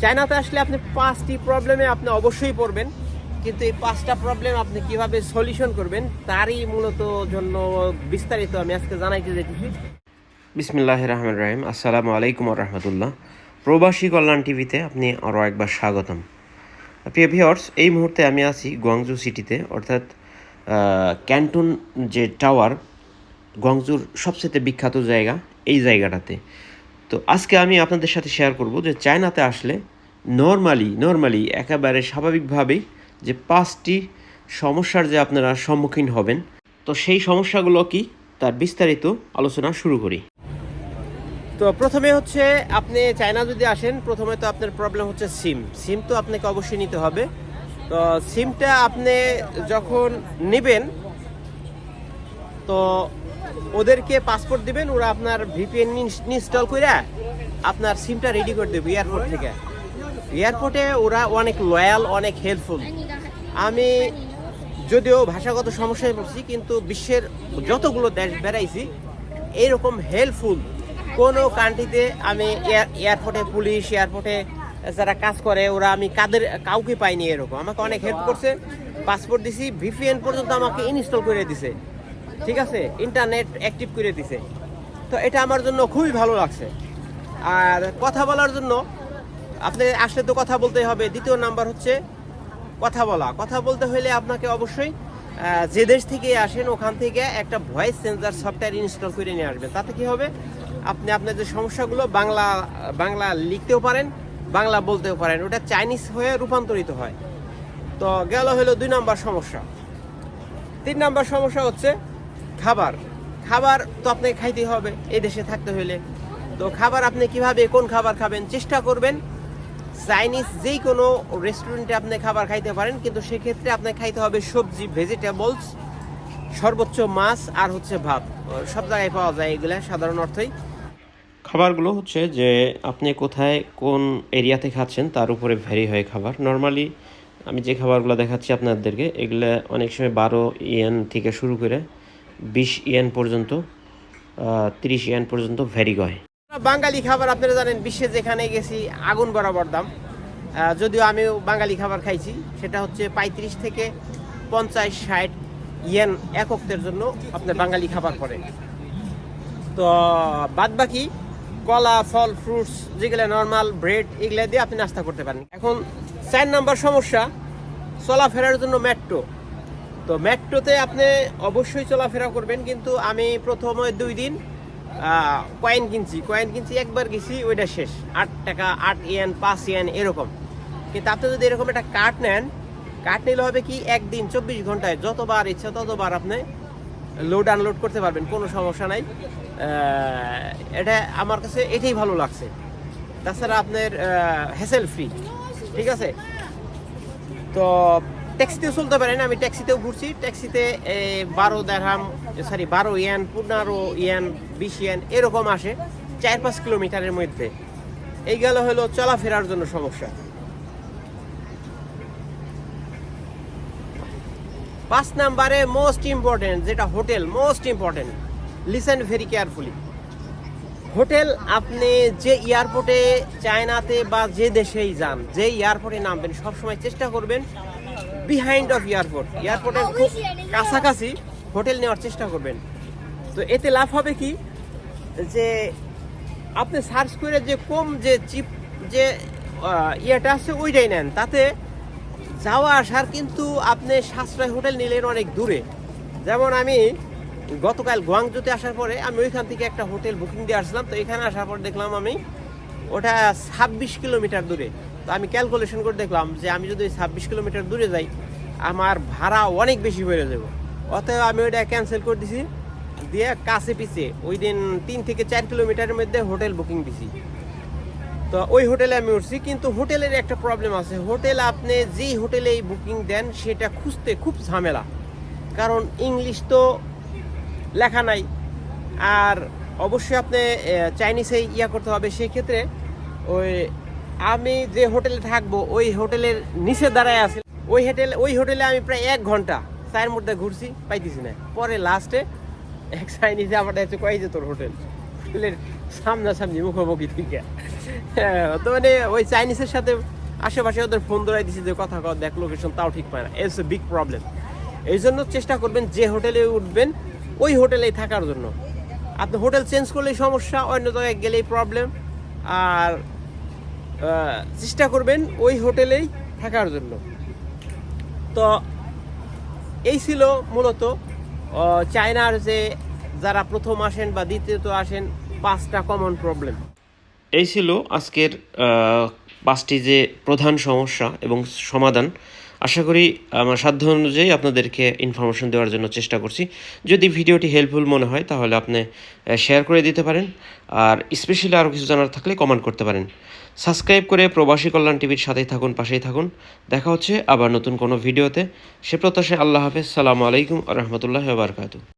চায়নাতে আসলে আপনি পাঁচটি প্রবলেমে আপনি অবশ্যই পড়বেন, কিন্তু এই পাঁচটা প্রবলেম আপনি কীভাবে সলিউশন করবেন তারই মূলত জন্য বিস্তারিত আমি আজকে জানাইতে যেতেছি বিসমিল্লাহ রহমান রাহিম। আসসালামু আলাইকুম রহমতুল্লাহ। প্রবাসী কল্যাণ টিভিতে আপনি আরও একবার স্বাগতম। প্রিয় ভিওর্স এই মুহূর্তে আমি আছি গুয়াংজু সিটিতে অর্থাৎ ক্যান্টন যে টাওয়ার গুয়াংজুর সবচেয়ে বিখ্যাত জায়গা, এই জায়গাটাতে। তো আজকে আমি আপনাদের সাথে শেয়ার করব যে চায়নাতে আসলে নর্মালি নর্মালি একেবারে স্বাভাবিকভাবেই যে পাঁচটি সমস্যার যে আপনারা সম্মুখীন হবেন। তো সেই সমস্যাগুলো কি? তার বিস্তারিত আলোচনা শুরু করি। তো প্রথমে হচ্ছে আপনি চায়না যদি আসেন, প্রথমে তো আপনার প্রবলেম হচ্ছে সিম সিম তো আপনাকে অবশ্যই নিতে হবে। তো সিমটা আপনি যখন নেবেন, তো ওদেরকে পাসপোর্ট দিবেন, ওরা আপনার ভিপিএন ইনস্টল করে আপনার সিমটা রেডি করে দেবে এয়ারপোর্ট থেকে। এয়ারপোর্টে ওরা অনেক লয়াল অনেক হেল্পফুল আমি যদিও ভাষাগত সমস্যায় পড়ছি, কিন্তু বিশ্বের যতগুলো দেশ বেড়াইছি এইরকম হেল্পফুল কোনো কান্ট্রিতে আমি এয়ার- এয়ারপোর্টে পুলিশ এয়ারপোর্টে যারা কাজ করে, ওরা আমি কাদের কাউকে পাইনি এরকম। আমাকে অনেক হেল্প করছে। পাসপোর্ট দিছি ভিপিএন পর্যন্ত আমাকে ইনস্টল করে দিছে। ঠিক আছে? ইন্টারনেট অ্যাক্টিভ করে দিছে। তো এটা আমার জন্য খুবই ভালো লাগছে। আর কথা বলার জন্য আপনি আসলে তো কথা বলতেই হবে। দ্বিতীয় নাম্বার হচ্ছে কথা বলা। কথা বলতে হলে আপনাকে অবশ্যই যে দেশ থেকে আসেন ওখান থেকে একটা ভয়েস সেন্সার সফটওয়্যার ইনস্টল করে নিয়ে আসবেন। তাতে কি হবে? আপনি আপনার যে সমস্যাগুলো বাংলা বাংলা লিখতেও পারেন, বাংলা বলতেও পারেন। ওটা চাইনিজ হয়ে রূপান্তরিত হয়। তো গেল হলো দুই নাম্বার সমস্যা। তিন নাম্বার সমস্যা হচ্ছে খাবার খাবার তো আপনাকে খাইতে হবে এই দেশে থাকতে হলে তো খাবার আপনি কীভাবে, কোন খাবার খাবেন, চেষ্টা করবেন। চাইনিজ যেই কোনো রেস্টুরেন্টে আপনি খাবার খাইতে পারেন, কিন্তু সেক্ষেত্রে আপনাকে খাইতে হবে সবজি ভেজিটেবলস সর্বোচ্চ মাছ আর হচ্ছে ভাত। সব জায়গায় পাওয়া যায় এগুলো সাধারণ অর্থই। খাবারগুলো হচ্ছে যে, আপনি কোথায়, কোন এরিয়াতে খাচ্ছেন, তার উপরে ভ্যারি হয় খাবার। নর্মালি আমি যে খাবারগুলো দেখাচ্ছি আপনাদেরকে, এগুলো অনেক সময় বারো ইয়েন থেকে শুরু করে বিশ ইয়েন পর্যন্ত তিরিশ ইয়েন পর্যন্ত ভ্যারি হয় বাঙালি খাবার আপনারা জানেন, বিশ্বে যেখানে গেছি আগুন বরাবর দাম। যদিও আমিও বাঙালি খাবার খাইছি, সেটা হচ্ছে পঁয়ত্রিশ থেকে পঞ্চাশ ষাট ইয়েন এককের জন্য আপনার বাঙালি খাবার পড়ে তো বাদ বাকি কলা, ফল, ফ্রুটস, যেগুলো নর্মাল ব্রেড, এগুলো দিয়ে আপনি নাস্তা করতে পারেন। এখন, চার নাম্বার সমস্যা, চলাফেরার জন্য মেট্রো তো মেট্রোতে আপনি অবশ্যই চলাফেরা করবেন, কিন্তু আমি প্রথমে দুই দিন কয়েন কিনছি। কয়েন কিনছি, একবার গেছি, ওইটা শেষ। আট টাকা, আট ইয়েন, পাঁচ ইয়েন, এরকম। কিন্তু আপনি যদি এরকম একটা কার্ড নেন, কার্ড নিলে হবে কি, একদিন চব্বিশ ঘন্টায় যতবার ইচ্ছা ততবার আপনি লোড আনলোড করতে পারবেন, কোনো সমস্যা নাই। এটা আমার কাছে এটাই ভালো লাগছে। তাছাড়া আপনার হ্যাসেল ফ্রি ঠিক আছে? তো ট্যাক্সিতেও চলতে পারেন আমি ট্যাক্সিতেও ঘুরছি। ট্যাক্সিতে বারো দেড়হাম সরি বারো ইয়ান, পনেরো ইয়ান, বিশ ইয়ান, এরকম আসে চার পাঁচ কিলোমিটারের মধ্যে। এই গেল হলো চলাফেরার জন্য সমস্যা। পাঁচ নাম্বারে মোস্ট ইম্পর্টেন্ট যেটা hotel most important listen very carefully hotel, আপনি যে এয়ারপোর্টে চায়নাতে বা যে দেশেই যান, যে এয়ারপোর্টে নামবেন, সবসময় চেষ্টা করবেন বিহাইন্ড অফ এয়ারপোর্ট এয়ারপোর্টের খুব কাছাকাছি হোটেল নেওয়ার চেষ্টা করবেন। তো এতে লাভ হবে কি? যে আপনি সার্চ করে যে কম যে চিপ, যে ইয়েটা আছে ওইটাই নেন। তাতে যাওয়া আসার কিন্তু আপনি সাশ্রয় হোটেল নিলেন অনেক দূরে। যেমন আমি গতকাল গুয়াংজুতে আসার পরে আমি ওইখান থেকে একটা হোটেল বুকিং দিয়ে আসলাম। তো এখানে আসার পর দেখলাম আমি ওটা ছাব্বিশ কিলোমিটার দূরে। তো আমি ক্যালকুলেশন করে দেখলাম যে আমি যদি ছাব্বিশ কিলোমিটার দূরে যাই, আমার ভাড়া অনেক বেশি বেড়ে যাবে। অতএব আমি ওইটা ক্যান্সেল করে দিছি। দিয়ে কাছে পিছে, ওই দিন তিন থেকে চার কিলোমিটারের মধ্যে হোটেল বুকিং দিছি। তো ওই হোটেলে আমি উঠছি, কিন্তু হোটেলের একটা প্রবলেম আছে। হোটেল আপনি যেই হোটেলে বুকিং দেন, সেটা খুঁজতে খুব ঝামেলা। কারণ ইংলিশ তো লেখা নাই। আর অবশ্যই আপনি চাইনিজে ইয়া করতে হবে। সেই ক্ষেত্রে ওই আমি যে হোটেলে থাকব ওই হোটেলের নিচে দাঁড়ায় আছে। ওই হোটেল ওই হোটেলে আমি প্রায় এক ঘণ্টা চায়ের মধ্যে ঘুরছি পাইতেছি না। পরে লাস্টে এক চাইনিজে আমার কাছে কয়ে যে তোর হোটেল হোটেলের সামনাসামনি মুখোমুখি থেকে। হ্যাঁ, তো মানে ওই চাইনিজের সাথে আশেপাশে ওদের ফোন ধরাই দিছে যে কথা কথা দেখ লোকেশন তাও ঠিক পায় না। ইটস এ বিগ প্রবলেম এই জন্য চেষ্টা করবেন যে হোটেলে উঠবেন ওই হোটেলেই থাকার জন্য। আপনি হোটেল চেঞ্জ করলেই সমস্যা অন্য জায়গায় গেলেই প্রবলেম আর চেষ্টা করবেন ওই হোটেলেই থাকার জন্য। তো এই ছিল মূলত চায়নার যে যারা প্রথম আসেন বা দ্বিতীয়ত আসেন, পাঁচটা কমন প্রবলেম এই ছিল আজকের পাঁচটি যে প্রধান সমস্যা এবং সমাধান। আশা করি আমার সাধ্য অনুযায়ী আপনাদেরকে ইনফরমেশন দেওয়ার জন্য চেষ্টা করছি। যদি ভিডিওটি হেল্পফুল মনে হয়, তাহলে আপনি শেয়ার করে দিতে পারেন। আর স্পেশালি আরও কিছু জানার থাকলে কমেন্ট করতে পারেন। সাবস্ক্রাইব করে প্রবাসী কল্যাণ টিভির সাথেই থাকুন, পাশেই থাকুন। দেখা হচ্ছে আবার নতুন কোনো ভিডিওতে। সে প্রত্যাশে আল্লাহ হাফেজ। সালামু আলাইকুম রহমতুল্লাহ বারকাতু